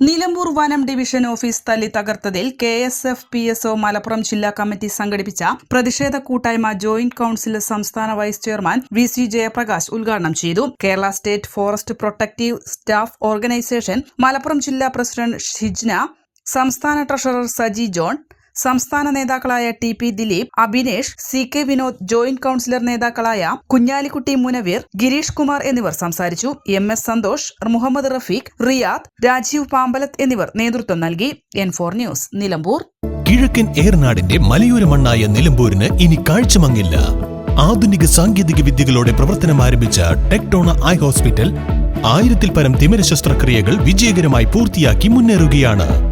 Nilambur വനം division office തല്ലി തകർത്തതിൽ K S F P S O Malappuram ജില്ലാ committee സംഘടിപ്പിച്ച പ്രതിഷേധ കൂട്ടായ്മ ജോയിന്റ് കൌൺസിൽ സംസ്ഥാന vice chairman V C Jayaprakash ഉദ്ഘാടനം ചെയ്തു. Kerala state forest protective staff organisation Malappuram ജില്ലാ പ്രസിഡന്റ് ഷിജ്ന സംസ്ഥാന ട്രഷറർ സജി ജോൺ സംസ്ഥാന നേതാക്കളായ T P Dileep Abhinesh C K Vinod joint councillor നേതാക്കളായ കുഞ്ഞാലിക്കുട്ടി മുനവീർ ഗിരീഷ് കുമാർ എന്നിവർ സംസാരിച്ചു. എം എസ് സന്തോഷ് മുഹമ്മദ് റഫീഖ് റിയാദ് രാജീവ് പാമ്പലത്ത് എന്നിവർ നേതൃത്വം നൽകി. N four news Nilambur. കിഴക്കൻ ഏറനാടിന്റെ മലയോര മണ്ണായ നിലമ്പൂരിന് ഇനി കാഴ്ചമങ്ങില്ല. ആധുനിക സാങ്കേതിക വിദ്യകളോടെ പ്രവർത്തനം ആരംഭിച്ച ടെക്ടോണ ഐ ഹോസ്പിറ്റൽ ആയിരത്തിൽ പരം തിമിര ശസ്ത്രക്രിയകൾ വിജയകരമായി പൂർത്തിയാക്കി മുന്നേറുകയാണ്.